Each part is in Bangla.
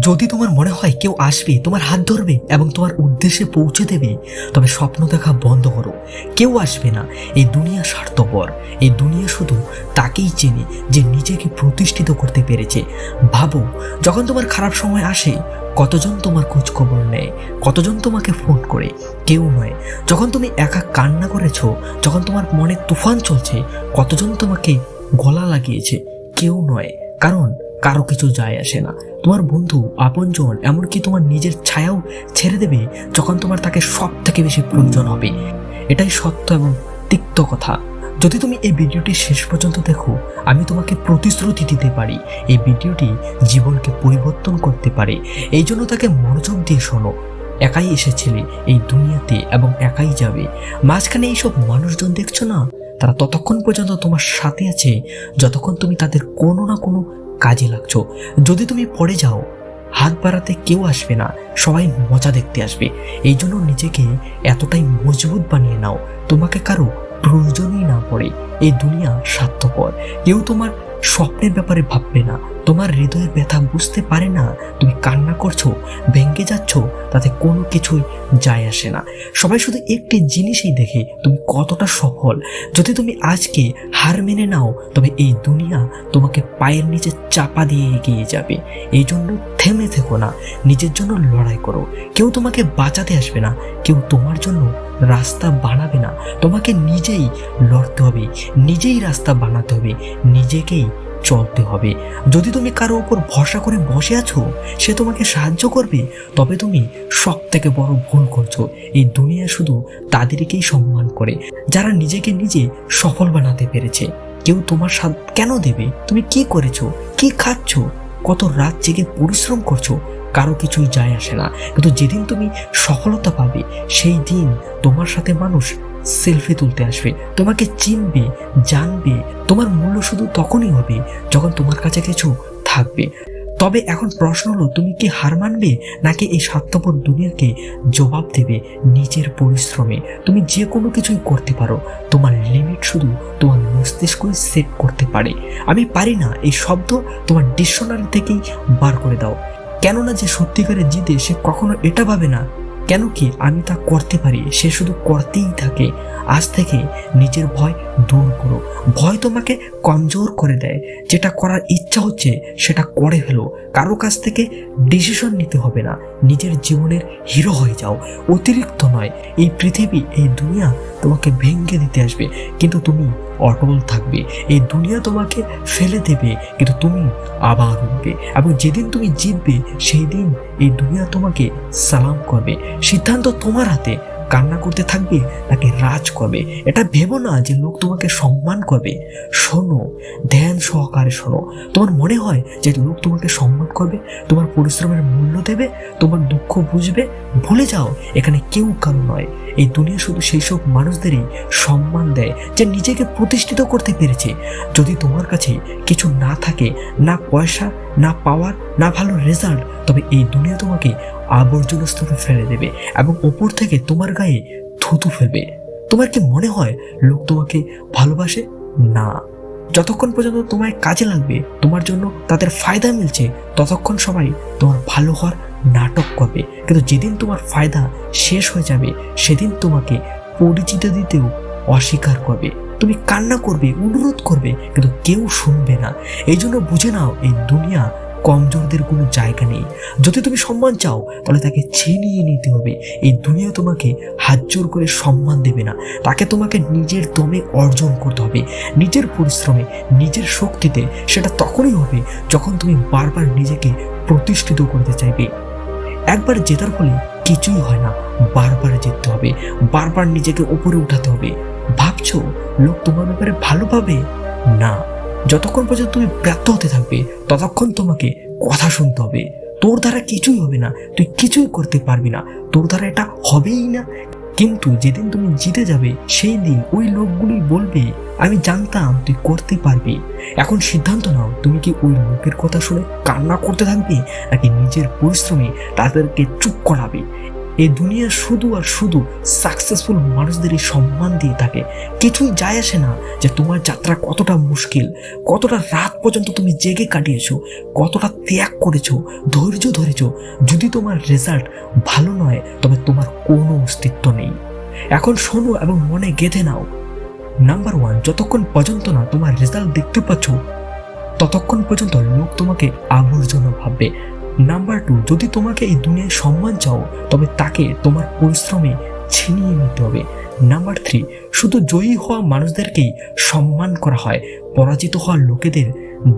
যদি তোমার মনে হয় কেউ আসবে, তোমার হাত ধরবে এবং তোমার উদ্দেশ্যে পৌঁছে দেবে, তবে স্বপ্ন দেখা বন্ধ করো। কেউ আসবে না। এই দুনিয়া স্বার্থপর। এই দুনিয়া শুধু তাকেই চেনে যে নিজেকে প্রতিষ্ঠিত করতে পেরেছে। ভাবো, যখন তোমার খারাপ সময় আসে, কতজন তোমার খোঁজ খবর নেয়? কতজন তোমাকে ফোন করে? কেউ নয়। যখন তুমি একা কান্না করেছ, যখন তোমার মনে তুফান চলছে, কতজন তোমাকে গলা লাগিয়েছে? কেউ নয়। কারণ কারও কিছু যায় আসে না। তোমার বন্ধু, আপনজন, এমনকি তোমার নিজের ছায়াও ছেড়ে দেবে যখন তোমার তাকে সব থেকে বেশি প্রয়োজন হবে। এটাই সত্য এবং তিক্ত কথা। যদি তুমি এই ভিডিওটি শেষ পর্যন্ত দেখো, আমি তোমাকে প্রতিশ্রুতি দিতে পারি, এই ভিডিওটি জীবনকে পরিবর্তন করতে পারে। এই জন্য তাকে মনোযোগ দিয়ে শোনো। একাই এসেছিলে এই দুনিয়াতে এবং একাই যাবে। মাঝখানে এইসব মানুষজন দেখছ না? তারা ততক্ষণ পর্যন্ত তোমার সাথে আছে, যতক্ষণ তুমি তাদের কোনো না কোনো কাজে লাগছো। যদি তুমি পড়ে যাও, হাত বাড়াতে কেউ আসবে না, সবাই মজা দেখতে আসবে। এই জন্য নিজেকে এতটাই মজবুত বানিয়ে নাও, তোমাকে কারও প্রয়োজনই না পড়ে। এই দুনিয়া স্বার্থপর। কেউ তোমার স্বপ্নের ব্যাপারে ভাববে না। তোমার হৃদয়ের ব্যথা বুঝতে পারে না, তুমি কান্না করছ ভেঙ্গে যাচ্ছ, তাতে কোনো কিছুই যায় আসে না। সবাই শুধু একটি জিনিসই দেখে তুমি কতটা সফল। যদি তুমি আজকে হার মেনে নাও, তবে এই দুনিয়া তোমাকে পায়ের নিচে চাপা দিয়ে এগিয়ে যাবে। এই জন্য থেমে থেকো না, নিজের জন্য লড়াই করো। কেউ তোমাকে বাঁচাতে আসবে না, কেউ তোমার জন্য রাস্তা বানাবে না। তোমাকে নিজেই লড়তে হবে, নিজেই রাস্তা বানাতে হবে, নিজেকেই চলতে হবে। যদি তুমি কারও উপর ভরসা করে বসে আছো, সে তোমাকে সাহায্য করবে। তবে তুমি সব থেকে বড় ভুল করছ। এই দুনিয়া শুধু তাদেরকেই সম্মান করে, যারা নিজেকে নিজে সফল বানাতে পেরেছে। কেউ তোমার সাথ কেন দেবে? তুমি কি করেছ? কি খাচ্ছ? কত রাত জেগে পরিশ্রম করছ? কারও কিছুই যায় আসে না। কিন্তু যেদিন তুমি সফলতা পাবে, সেই দিন তোমার সাথে মানুষ সেলফি তুলতে আসবে। তোমাকে চিনবে, জানবে, তোমার মূল্য শুধু তখনই হবে যখন তোমার কাছে কিছু থাকবে। তবে এখন প্রশ্ন হলো, তুমি কি হার মানবে নাকি এই স্বার্থপর দুনিয়াকে জবাব দেবে নিজের পরিশ্রমে? তুমি যে কোনো কিছুই করতে পারো, তোমার লিমিট শুধু তোমার মস্তিষ্কই সেট করতে পারে। আমি পারি না, এই শব্দ তোমার ডিকশনারি থেকেই বার করে দাও। কেননা যে সত্যিকারে জিতে সে কখনো এটা ভাবে না। কেন কি আমি তা করতে পারি? সে শুধু করতেই থাকে। আজ থেকে নিজের ভয় দূর করো। ভয় তোমাকে কমজোর করে দেয়। যেটা করার ইচ্ছা হচ্ছে সেটা করে ফেলো। কারও কাছ থেকে ডিসিশন নিতে হবে না। নিজের জীবনের হিরো হয়ে যাও। অতিরিক্ত নয়, এই পৃথিবী, এই দুনিয়া তোমাকে ভেঙে দিতে আসবে। কিন্তু তুমি অটল থাকবে। এই দুনিয়া তোমাকে ফেলে দেবে, কিন্তু তুমি আবার উঠবে এবং যেদিন তুমি জিতবে সেই দিন এই দুনিয়া তোমাকে সালাম করবে। সিদ্ধান্ত তোমার হাতে। কান্না করতে থাকবে নাকি রাজ করবে? এটা ভেবো না যে লোক তোমাকে সম্মান করবে। শোনো, ধ্যান সহকারে শোনো। তোমার মনে হয় যে লোক তোমাকে সম্মান করবে? তোমার পরিশ্রমের মূল্য দেবে? তোমার দুঃখ বুঝবে? ভুলে যাও, এখানে কেউ কারও নয়। এই দুনিয়া শুধু সেই সব মানুষদেরই সম্মান দেয় যে নিজেকে প্রতিষ্ঠিত করতে পেরেছে। যদি তোমার কাছে কিছু না থাকে, না পয়সা, না পাওয়ার, না ভালো রেজাল্ট তবে এই দুনিয়া তোমাকে আবর্জনা স্তরে ফেলে দেবে এবং ওপর থেকে তোমার গায়ে থুতু ফেলবে। তোমার কি মনে হয় লোক তোমাকে ভালোবাসে? না। যতক্ষণ পর্যন্ত তোমায় কাজে লাগবে, তোমার জন্য তাদের ফায়দা মিলছে, ততক্ষণ সবাই তোমার ভালো হওয়ার নাটক করবে। কিন্তু যেদিন তোমার ফায়দা শেষ হয়ে যাবে, সেদিন তোমাকে পরিচিত দিতেও অস্বীকার করবে। তুমি কান্না করবে, অনুরোধ করবে, কিন্তু কেউ শুনবে না। এই জন্য বুঝে নাও, এই দুনিয়া কমজোরদের কোনো জায়গা নেই। যদি তুমি সম্মান চাও, তাহলে তাকে ছিনিয়ে নিতে হবে। এই দুনিয়া তোমাকে হাত জোর করে সম্মান দেবে না। তাকে তোমাকে নিজের দমে অর্জন করতে হবে। নিজের পরিশ্রমে, নিজের শক্তিতে সেটা তখনই হবে যখন তুমি বারবার নিজেকে প্রতিষ্ঠিত করতে চাইবে। একবার জেতার ফলে কিছুই হয় না। বারবার জিততে হবে। বারবার নিজেকে উপরে উঠাতে হবে। ভাবছ, লোক তোমার ব্যাপারে ভালো পাবে না। যতক্ষণ পর্যন্ত তুমি ব্যর্থ হতে থাকবে, ততক্ষণ তোমাকে কথা শুনতে হবে। তোর দ্বারা কিছুই হবে না, তুই কিছুই করতে পারবি না। তোর দ্বারা এটা হবেই না। কিন্তু যেদিন তুমি জিতে যাবে, সেই দিন ওই লোকগুলি বলবে, আমি জানতাম তুই করতে পারবি। এখন সিদ্ধান্ত নাও, তুমি কি ওই লোকের কথা শুনে কান্না করতে থাকবে, নাকি নিজের পরিশ্রমে তাদেরকে চুপ করাবে? এই দুনিয়া শুধু আর শুধু সাকসেসফুল মানুষদেরই সম্মান দিয়ে থাকে। কিছুই যায় আসে না যে তোমার যাত্রা কতটা মুশকিল, কতটা রাত পর্যন্ত তুমি জেগে কাটিয়েছো, কতটা ত্যাগ করেছ, ধৈর্য ধরেছো। যদি তোমার রেজাল্ট ভালো নয়, তবে তোমার কোনো অস্তিত্ব নেই। এখন শোনো এবং মনে গেঁথে নাও। নাম্বার ওয়ান যতক্ষণ পর্যন্ত না তোমার রেজাল্ট দেখতে পাচ্ছ, ততক্ষণ পর্যন্ত লোক তোমাকে আবর্জনা ভাববে। নাম্বার টু যদি তোমাকে এই দুনিয়ায় সম্মান চাও, তবে তাকে তোমার পরিশ্রমে ছিনিয়ে নিতে হবে। নাম্বার থ্রি শুধু জয়ী হওয়া মানুষদেরকেই সম্মান করা হয়, পরাজিত হওয়া লোকেদের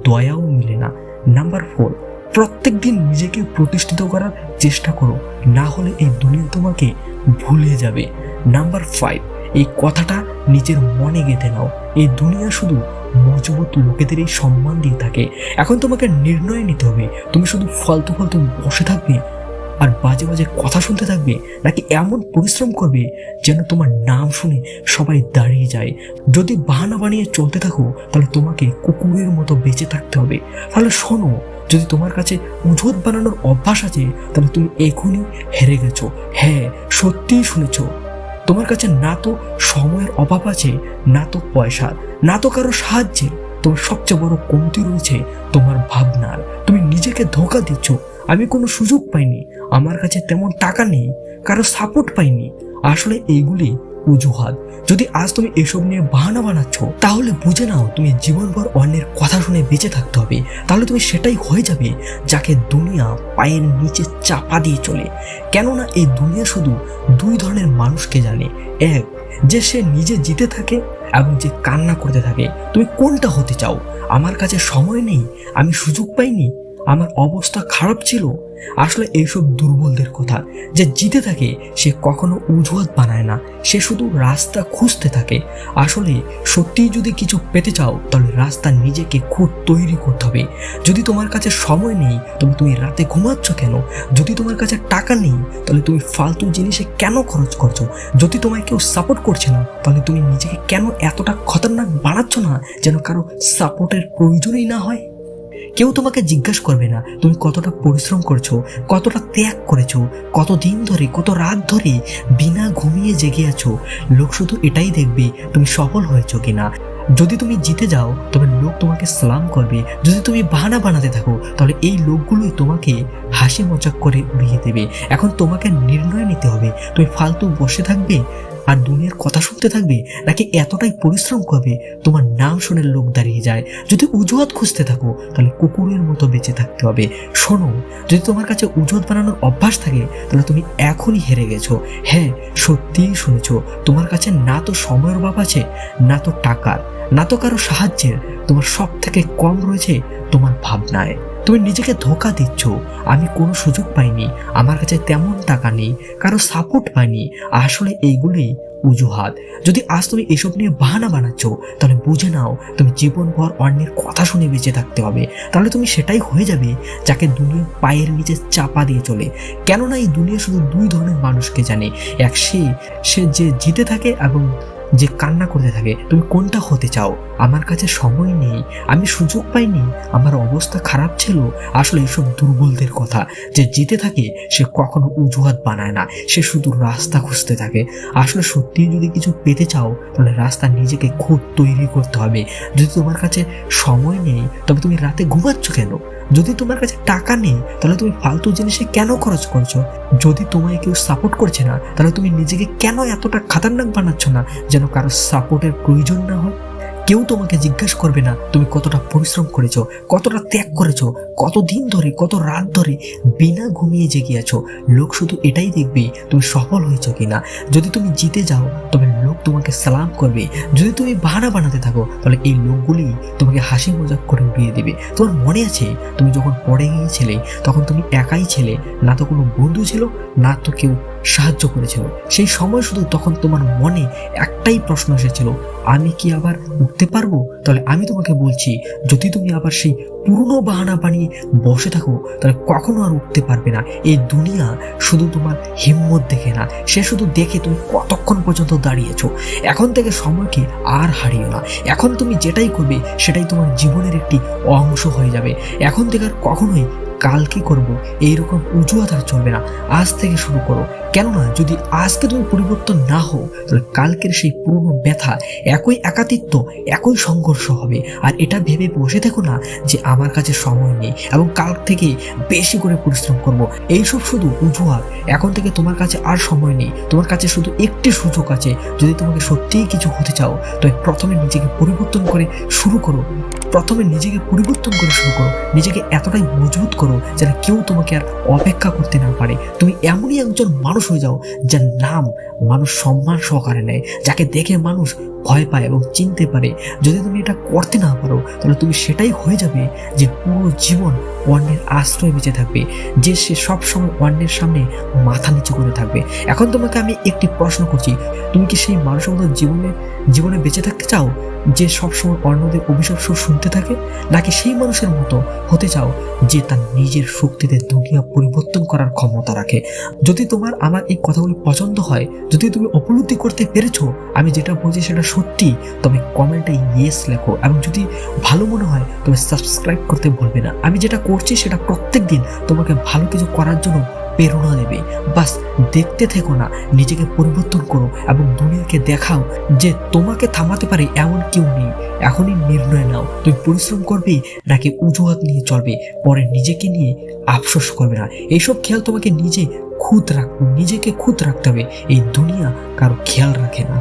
দয়াও মিলে না। নাম্বার ফোর প্রত্যেক দিন নিজেকে প্রতিষ্ঠিত করার চেষ্টা করো, না হলে এই দুনিয়া তোমাকে ভুলে যাবে। নাম্বার ফাইভ এই কথাটা নিজের মনে গেঁথে নাও। এই দুনিয়া শুধু মজবুত লোকেদেরই সম্মান দিয়ে থাকে। এখন তোমাকে নির্ণয় নিতে হবে। তুমি শুধু ফালতু ফালতু বসে থাকবে আর বাজে বাজে কথা শুনতে থাকবে নাকি এমন পরিশ্রম করবে যেন তোমার নাম শুনে সবাই দাঁড়িয়ে যায়। যদি বাহানা বানিয়ে চলতে থাকো, তাহলে তোমাকে কুকুরের মতো বেঁচে থাকতে হবে। তাহলে শোনো, যদি তোমার কাছে উজোত বানানোর অভ্যাস আছে, তাহলে তুমি এখনই হেরে গেছো। হ্যাঁ সত্যিই শুনেছো। তোমার কাছে না তো সময়ের অভাব আছে, না তো পয়সার না তো কারও সাহায্যে। তোমার সবচেয়ে বড় কমতি রয়েছে তোমার ভাবনার তুমি নিজেকে ধোকা দিচ্ছ। আমি কোনো সুযোগ পাইনি। আমার কাছে তেমন টাকা নেই, কারও সাপোর্ট পাইনি। আসলে এইগুলি অজুহাত। যদি আজ তুমি এসব নিয়ে বাহানা বানাচ্ছ, তাহলে বুঝে নাও তুমি জীবনভর অন্যের কথা শুনে বেঁচে থাকতে হবে। তাহলে তুমি সেটাই হয়ে যাবে যাকে দুনিয়া পায়ের নিচে চাপা দিয়ে চলে। কেননা এই দুনিয়া শুধু দুই ধরনের মানুষকে জানে। এক, যে সে নিজে জিতে থাকে এবং যে কান্না করতে থাকে। তুমি কোনটা হতে চাও? আমার কাছে সময় নেই, আমি সুযোগ পাইনি, আমার অবস্থা খারাপ ছিল। আসলে এইসব দুর্বলদের কথা যে জিতে থাকে, সে কখনো উজুহাত বানায় না। সে শুধু রাস্তা খুঁজতে থাকে। আসলে সত্যিই যদি কিছু পেতে চাও, তাহলে রাস্তা নিজেকে খুদ তৈরি করতে হবে। যদি তোমার কাছে সময় নেই, তবে তুমি রাতে ঘুমাচ্ছ কেন? যদি তোমার কাছে টাকা নেই, তাহলে তুমি ফালতু জিনিসে কেন খরচ করছ? যদি তোমায় কেউ সাপোর্ট করছে না, তাহলে তুমি নিজেকে কেন এতটা খতরনাক বানাচ্ছ না, যেন কারও সাপোর্টের প্রয়োজনই না হয়? কেউ তোমাকে জিজ্ঞাসা করবে না, তুমি কতটা পরিশ্রম করছ, কতটা ত্যাগ করেছ কত দিন ধরে, কত রাত ধরে বিনা ঘুমিয়ে জেগে আছো। লোক শুধু এটাই দেখবে তুমি সফল হয়েছো কিনা। যদি তুমি জিতে যাও, তবে লোক তোমাকে সালাম করবে। যদি তুমি বাহানা বানাতে থাকো, তাহলে এই লোকগুলোই তোমাকে হাসি মজাক করে উড়িয়ে দেবে। এখন তোমাকে নির্ণয় নিতে হবে। তুমি ফালতু বসে থাকবে? আর দুনিয়ার কথা শুনতে থাকবে নাকি এতটাই পরিশ্রম করবে? তোমার নাম শুনে লোক দাঁড়িয়ে যায়। যদি উজুহাত খুঁজতে থাকো, তাহলে কুকুরের মতো বেঁচে থাকতে হবে। শোনো, যদি তোমার কাছে উজুহাত বানানোর অভ্যাস থাকে, তাহলে তুমি এখনই হেরে গেছো। হ্যাঁ সত্যিই শুনেছো, তোমার কাছে না তো সময়ের অভাব আছে, না তো টাকার, না তো কারও সাহায্যের। তোমার সব থেকে কম রয়েছে তোমার ভাবনায়। তুমি নিজেকে ধোকা দিচ্ছ। আমি কোনো সুযোগ পাইনি। আমার কাছে তেমন টাকা নেই। কারও সাপোর্ট পাইনি। আসলে এইগুলোই অজুহাত। যদি আজ তুমি এসব নিয়ে বাহানা বানাচ্ছ, তাহলে বুঝে নাও, তুমি জীবনভর অন্যের কথা শুনে বেঁচে থাকতে হবে। তাহলে তুমি সেটাই হয়ে যাবে যাকে দুনিয়া পায়ের নিচে চাপা দিয়ে চলে। কেননা এই দুনিয়া শুধু দুই ধরনের মানুষকে জানে। এক সে সে যে জিতে থাকে এবং যে কান্না করতে থাকে, তুমি কোনটা হতে চাও? আমার কাছে সময় নেই, আমি সুযোগ পাইনি, আমার অবস্থা খারাপ ছিল। আসলে এসব দুর্বলদের কথা, যে জিতে থাকে, সে কখনো অজুহাত বানায় না, সে শুধু রাস্তা খুঁজতে থাকে। আসলে সত্যিই যদি কিছু পেতে চাও, তাহলে রাস্তা নিজেকে খুব তৈরি করতে হবে। যদি তোমার কাছে সময় নেই, তবে তুমি রাতে ঘুমাচ্ছ কেন? যদি তোমার কাছে টাকা নেই, তাহলে তুমি ফালতু জিনিসে কেন খরচ করছ? যদি তোমায় কেউ সাপোর্ট করছে না, তাহলে তুমি নিজেকে কেন এতটা খাতারনাক বানাচ্ছ না, যেন কারও সাপোর্টের প্রয়োজন না হয়? কেউ তোমাকে জিজ্ঞাসা করবে না, তুমি কতটা পরিশ্রম করেছ, কতটা ত্যাগ করেছ, কত দিন ধরে, কত রাত ধরে বিনা ঘুমিয়ে জেগে আছো। লোক শুধু এটাই দেখবে তুমি সফল হয়েছো কিনা। যদি তুমি জিতে যাও, তবে লোক তোমাকে সালাম করবে। যদি তুমি বাহানা বানাতে থাকো, তাহলে এই লোকগুলি তোমাকে হাসি মজাক করে উড়িয়ে দেবে। তোমার মনে আছে, তুমি যখন পড়ে গিয়েছিলে, তখন তুমি একাই ছেলে, না তো কোনো বন্ধু ছিল, না তো কেউ সাহায্য করেছিল। সেই সময় শুধু তখন তোমার মনে একটাই প্রশ্ন এসেছিল, আমি কি আবার উঠতে পারব? তাহলে আমি তোমাকে বলছি, যদি তুমি আবার সেই পুরনো বাহানা বানিয়ে বসে থাকো, তাহলে কখনো আর উঠতে পারবে না। এই দুনিয়া শুধু তোমার হিম্মত দেখে না, সে শুধু দেখে তুমি কতক্ষণ পর্যন্ত দাঁড়িয়েছো। এখন থেকে সময়কে আর হারিও না। এখন তুমি যেটাই করবে, সেটাই তোমার জীবনের একটি অংশ হয়ে যাবে। এখন থেকে আর কখনোই কালকে করব, এইরকম উজুয়াত আর চলবে না। আজ থেকে শুরু করো। কেননা যদি আজকে তুমি পরিবর্তন না হও তাহলে কালকের সেই পুরনো ব্যথা একই একাতিত্ব, একই সংঘর্ষ হবে। আর এটা ভেবে বসে দেখো না যে আমার কাছে সময় নেই এবং কাল থেকে বেশি করে পরিশ্রম করব। এইসব শুধু অজুহাত এখন থেকে তোমার কাছে আর সময় নেই। তোমার কাছে শুধু একটি সুযোগ আছে। যদি তোমাকে সত্যিই কিছু হতে চাও তবে প্রথমে নিজেকে পরিবর্তন করে শুরু করো। প্রথমে নিজেকে পরিবর্তন করে শুরু করো। নিজেকে এতটাই মজবুত করো যেন কেউ তোমাকে আর অপেক্ষা করতে না পারে। তুমি এমনই একজন মানুষ হয়ে যাও যার নাম মানুষ সম্মান সহকারে নেয় যাকে দেখে মানুষ ভয় পায় এবং চিনতে পারে। যদি তুমি এটা করতে না পারো, তাহলে তুমি সেটাই হয়ে যাবে যে পুরো জীবন অন্যের আশ্রয় বেঁচে থাকবে, যে সে সবসময় অন্যের সামনে মাথা নিচু করে থাকবে। এখন তোমাকে আমি একটি প্রশ্ন করছি, তুমি কি সেই মানুষের মতো জীবনে জীবনে বেঁচে থাকতে চাও, যে সবসময় অন্যদের অভিশাপ সুর শুনতে থাকে? নাকি সেই মানুষের মতো হতে চাও, যে তার নিজের শক্তিতে দুনিয়া পরিবর্তন করার ক্ষমতা রাখে? যদি তোমার আমার এই কথাগুলি পছন্দ হয়, যদি তুমি উপলব্ধি করতে পেরেছ, আমি যেটা বলছি সেটা সত্যি তবে কমেন্টে ইয়েস লেখো এবং যদি ভালো মনে হয় তবে সাবস্ক্রাইব করতে ভুলবে না। আমি যেটা করছি সেটা প্রত্যেক দিন তোমাকে ভালো কিছু করার জন্য প্রেরণা দেবে। বাস দেখতে থেকো না, নিজেকে পরিবর্তন করো এবং দুনিয়াকে দেখাও যে তোমাকে থামাতে পারে এমন কেউ নেই। এখনই নির্ণয় নাও, তুমি পরিশ্রম করবে নাকি অজুহাত নিয়ে চলবে। পরে নিজেকে নিয়ে আফসোস করবে না। এইসব খেয়াল তোমাকে নিজে খুদ রাখ, নিজেকে খুদ রাখতে হবে। এই দুনিয়া কারও খেয়াল রাখে না।